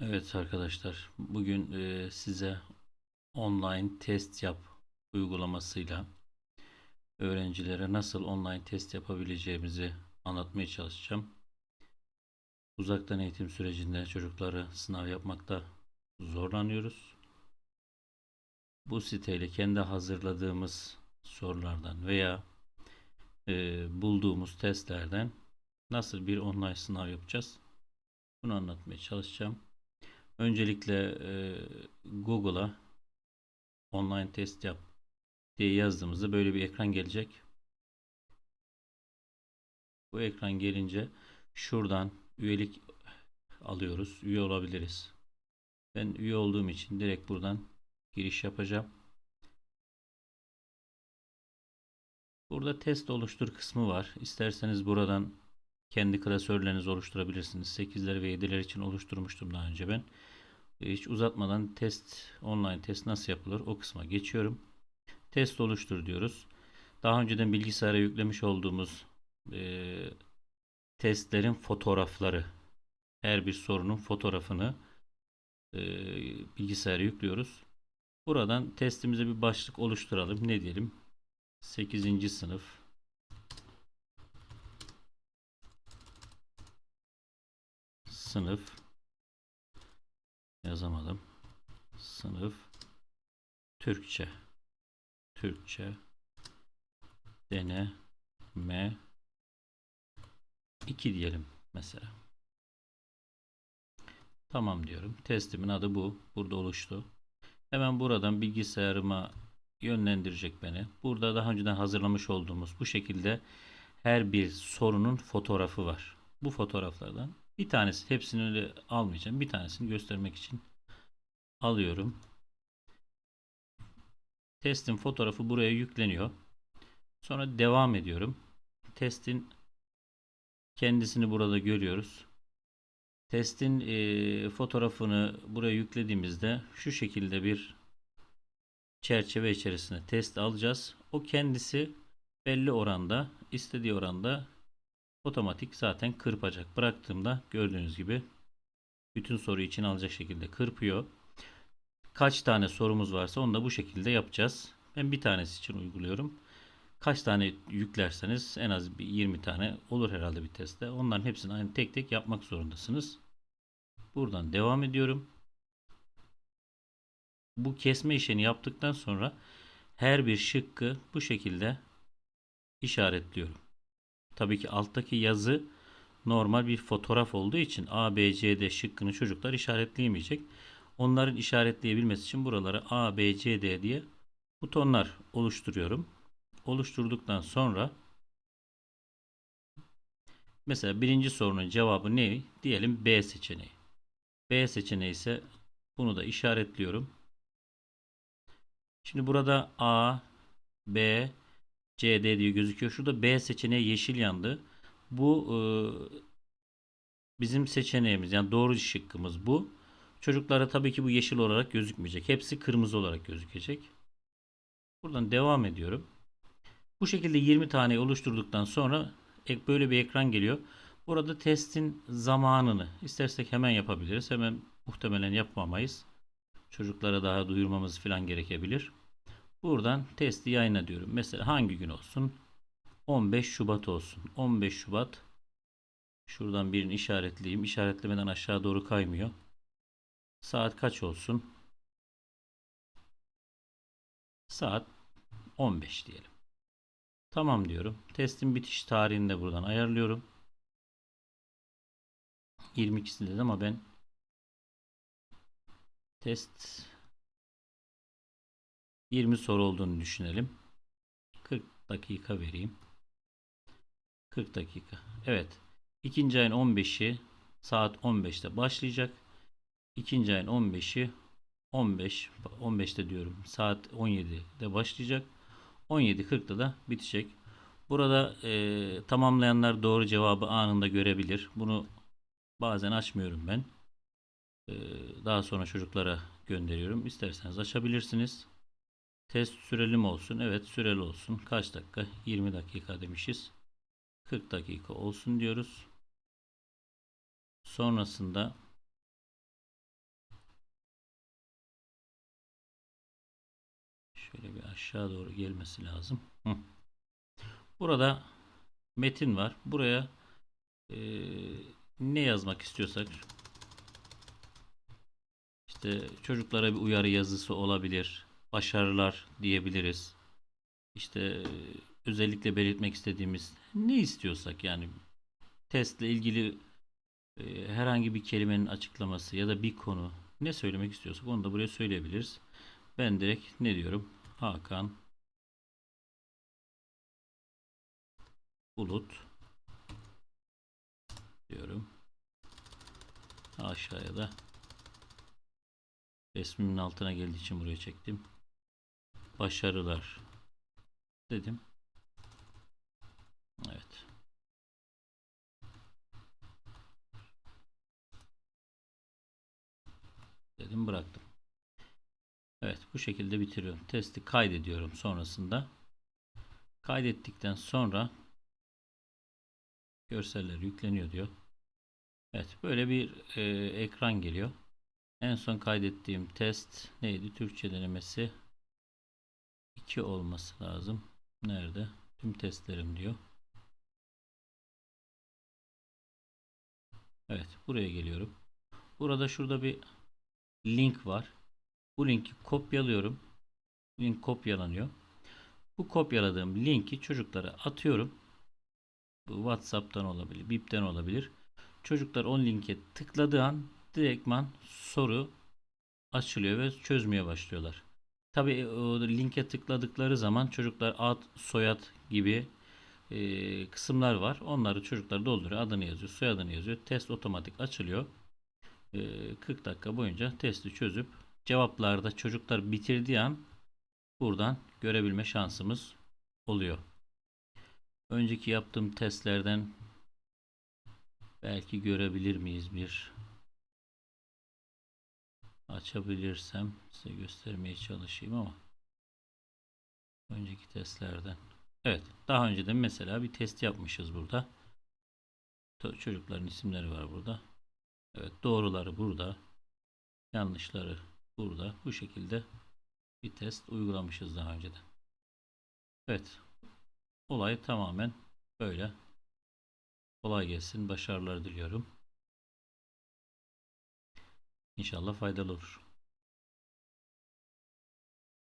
Evet arkadaşlar, bugün e, size online test yap uygulamasıyla öğrencilere nasıl online test yapabileceğimizi anlatmaya çalışacağım. Uzaktan eğitim sürecinde çocukları sınav yapmakta zorlanıyoruz. Bu siteyle kendi hazırladığımız sorulardan veya e, bulduğumuz testlerden nasıl bir online sınav yapacağız? Bunu anlatmaya çalışacağım. Öncelikle e, Google'a online test yap diye yazdığımızda böyle bir ekran gelecek. Bu ekran gelince şuradan üyelik alıyoruz. Üye olabiliriz. Ben üye olduğum için direkt buradan giriş yapacağım. Burada test oluştur kısmı var. İsterseniz buradan kendi klasörlerinizi oluşturabilirsiniz. 8'ler ve 7'ler için oluşturmuştum daha önce ben. E, hiç uzatmadan test online test nasıl yapılır o kısma geçiyorum. Test oluştur diyoruz. Daha önceden bilgisayara yüklemiş olduğumuz e, testlerin fotoğrafları her bir sorunun fotoğrafını e, bilgisayara yüklüyoruz. Buradan testimize bir başlık oluşturalım. Ne diyelim? 8. sınıf sınıf yazamadım. Sınıf Türkçe Türkçe deneme 2 diyelim mesela. Tamam diyorum. Testimin adı bu. Burada oluştu. Hemen buradan bilgisayarıma yönlendirecek beni. Burada daha önceden hazırlamış olduğumuz bu şekilde her bir sorunun fotoğrafı var. Bu fotoğraflardan bir tanesi hepsini öyle almayacağım. Bir tanesini göstermek için alıyorum. Testin fotoğrafı buraya yükleniyor. Sonra devam ediyorum. Testin kendisini burada görüyoruz. Testin e, fotoğrafını buraya yüklediğimizde şu şekilde bir çerçeve içerisinde test alacağız. O kendisi belli oranda, istediği oranda otomatik zaten kırpacak. Bıraktığımda gördüğünüz gibi bütün soru için alacak şekilde kırpıyor. Kaç tane sorumuz varsa onu da bu şekilde yapacağız. Ben bir tanesi için uyguluyorum. Kaç tane yüklerseniz en az bir 20 tane olur herhalde bir testte. Onların hepsini aynı tek tek yapmak zorundasınız. Buradan devam ediyorum. Bu kesme işini yaptıktan sonra her bir şıkkı bu şekilde işaretliyorum. Tabii ki alttaki yazı normal bir fotoğraf olduğu için A, B, C, D şıkkını çocuklar işaretleyemeyecek. Onların işaretleyebilmesi için buralara A, B, C, D diye butonlar oluşturuyorum. Oluşturduktan sonra mesela birinci sorunun cevabı ne? Diyelim B seçeneği. B seçeneği ise bunu da işaretliyorum. Şimdi burada A, B, C, D diye gözüküyor. Şurada B seçeneği yeşil yandı. Bu e, bizim seçeneğimiz yani doğru şıkkımız bu. Çocuklara tabii ki bu yeşil olarak gözükmeyecek. Hepsi kırmızı olarak gözükecek. Buradan devam ediyorum. Bu şekilde 20 tane oluşturduktan sonra böyle bir ekran geliyor. Burada testin zamanını istersek hemen yapabiliriz. Hemen muhtemelen yapmamayız. Çocuklara daha duyurmamız falan gerekebilir. Buradan testi yayına diyorum. Mesela hangi gün olsun? 15 Şubat olsun. 15 Şubat şuradan birini işaretleyeyim. İşaretlemeden aşağı doğru kaymıyor. Saat kaç olsun? Saat 15 diyelim. Tamam diyorum. Testin bitiş tarihini de buradan ayarlıyorum. 22'si dedi ama ben test 20 soru olduğunu düşünelim. 40 dakika vereyim. 40 dakika. Evet. İkinci ayın 15'i saat 15'te başlayacak. İkinci ayın 15'i 15 15'te diyorum. Saat 17'de başlayacak. 17.40'da da bitecek. Burada e, tamamlayanlar doğru cevabı anında görebilir. Bunu bazen açmıyorum ben. E, daha sonra çocuklara gönderiyorum. İsterseniz açabilirsiniz. Test sürelim olsun. Evet süreli olsun. Kaç dakika? 20 dakika demişiz. 40 dakika olsun diyoruz. Sonrasında şöyle bir aşağı doğru gelmesi lazım. Hı. Burada metin var. Buraya e, ne yazmak istiyorsak işte çocuklara bir uyarı yazısı olabilir. Başarılar diyebiliriz. İşte e, özellikle belirtmek istediğimiz ne istiyorsak yani testle ilgili e, herhangi bir kelimenin açıklaması ya da bir konu ne söylemek istiyorsak onu da buraya söyleyebiliriz. Ben direkt ne diyorum? Hakan Bulut diyorum. Aşağıya da resmimin altına geldiği için buraya çektim. Başarılar dedim. Evet. Dedim bıraktım. Evet bu şekilde bitiriyorum. Testi kaydediyorum sonrasında. Kaydettikten sonra görseller yükleniyor diyor. Evet böyle bir e, ekran geliyor. En son kaydettiğim test neydi? Türkçe denemesi 2 olması lazım. Nerede? Tüm testlerim diyor. Evet buraya geliyorum. Burada şurada bir link var. Bu linki kopyalıyorum. Link kopyalanıyor. Bu kopyaladığım linki çocuklara atıyorum. Bu WhatsApp'tan olabilir, Bip'ten olabilir. Çocuklar o linke tıkladığı an direktman soru açılıyor ve çözmeye başlıyorlar. Tabi o linke tıkladıkları zaman çocuklar ad, soyad gibi e, kısımlar var. Onları çocuklar dolduruyor. Adını yazıyor, soyadını yazıyor. Test otomatik açılıyor. E, 40 dakika boyunca testi çözüp cevaplarda çocuklar bitirdiği an buradan görebilme şansımız oluyor. Önceki yaptığım testlerden belki görebilir miyiz bir açabilirsem size göstermeye çalışayım ama önceki testlerden. Evet daha önceden mesela bir test yapmışız burada. Çocukların isimleri var burada. Evet doğruları burada yanlışları burada. Bu şekilde bir test uygulamışız daha önceden evet olay tamamen böyle. Kolay gelsin başarılar diliyorum İnşallah faydalı olur